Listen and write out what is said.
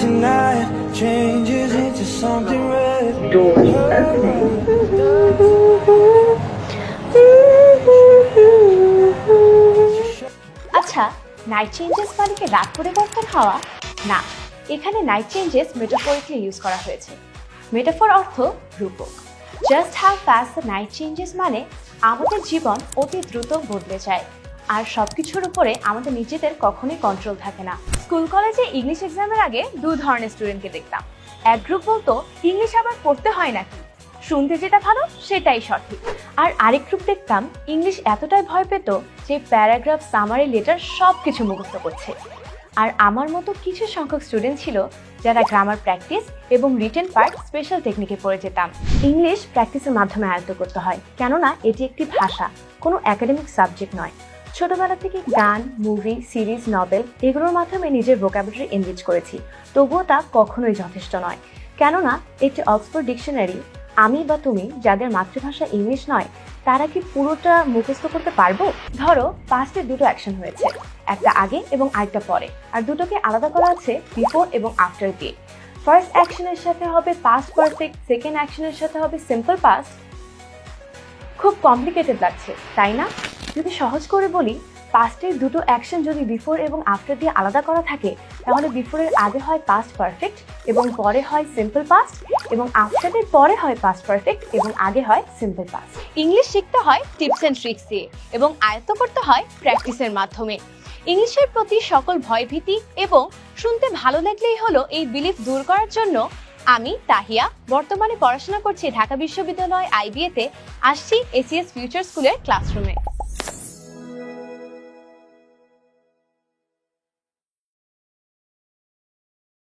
tonight changes into something red. আচ্ছা night changes মানে কি রাত পরিবর্তন হওয়া? না, এখানে নাইট চেঞ্জেস মেটাফোরিকলি ইউজ করা হয়েছে। মেটাফোর অর্থ রূপক। Just how fast night changes মানে আমাদের জীবন অতি দ্রুত বদলে যায়। আর সব কিছুর উপরে আমাদের নিজেদের কখনোই কন্ট্রোল থাকে না। স্কুল কলেজে ইংলিশ এক্সামের আগে দু ধরনের স্টুডেন্টকে দেখতাম। এক গ্রুপ বলতো ইংলিশ আবার পড়তে হয় নাকি? শুনতে যেটা ভালো, সেটাই সঠিক। আর আরেক গ্রুপ দেখতাম ইংলিশ এতটাই ভয় পেত যে প্যারাগ্রাফ সামারি লেটার সব কিছু মুখস্থ করছে। আর আমার মতো কিছু সংখ্যক স্টুডেন্ট ছিল যারা গ্রামার প্র্যাকটিস এবং রিটেন পার্ট স্পেশাল টেকনিকে পড়ে যেতাম। ইংলিশ প্র্যাকটিসের মাধ্যমে আয়ত্ত করতে হয়। কেননা, এটি একটি ভাষা, কোনো একাডেমিক সাবজেক্ট নয়। ছোটবেলা থেকে গান মুভি সিরিজ নভেল এগুলোর মাধ্যমে নিজের ভোকাবুলারি এনরিচ করেছি। তবুও তা কখনোই যথেষ্ট নয়। কেননা, একটি অক্সফোর্ড ডিকশনারি আমি বা তুমি যাদের মাতৃভাষা ইংলিশ নয়, তারা কি পুরোটা মুখস্থ করতে পারব? ধরো পাঁচটে দুটো অ্যাকশন হয়েছে, একটা আগে এবং আরেকটা পরে, আর দুটোকে আলাদা করা আছে বিফোর এবং আফটার দিয়ে। ফার্স্ট অ্যাকশনের সাথে হবে পাস্ট পারফেক্ট সেকেন্ড অ্যাকশনের সাথে হবে সিম্পল পাস্ট খুব কমপ্লিকেটেড লাগছে, তাই না? যদি সহজ করে বলি পাস্টের দুটো অ্যাকশন যদি বিফোর এবং আফটার দিয়ে আলাদা করা থাকে, তাহলে বিফোরের আগে হয় পাস্ট পারফেক্ট এবং পরে হয় সিম্পল পাস্ট এবং আফটারের পরে হয় পাস্ট পারফেক্ট এবং আগে হয় সিম্পল পাস্ট ইংলিশ শিখতে হয় টিপস অ্যান্ড ট্রিক্স দিয়ে এবং আয়ত্ত করতে হয় প্র্যাকটিসের মাধ্যমে। ইংলিশের প্রতি সকল ভয়ভীতি এবং শুনতে ভালো লাগলেই হলো এই বিলিফ দূর করার জন্য আমি তাহিয়া, বর্তমানে পড়াশোনা করছি ঢাকা বিশ্ববিদ্যালয় আইবিএতে আসছি এসিএস ফিউচার স্কুলের ক্লাসরুমে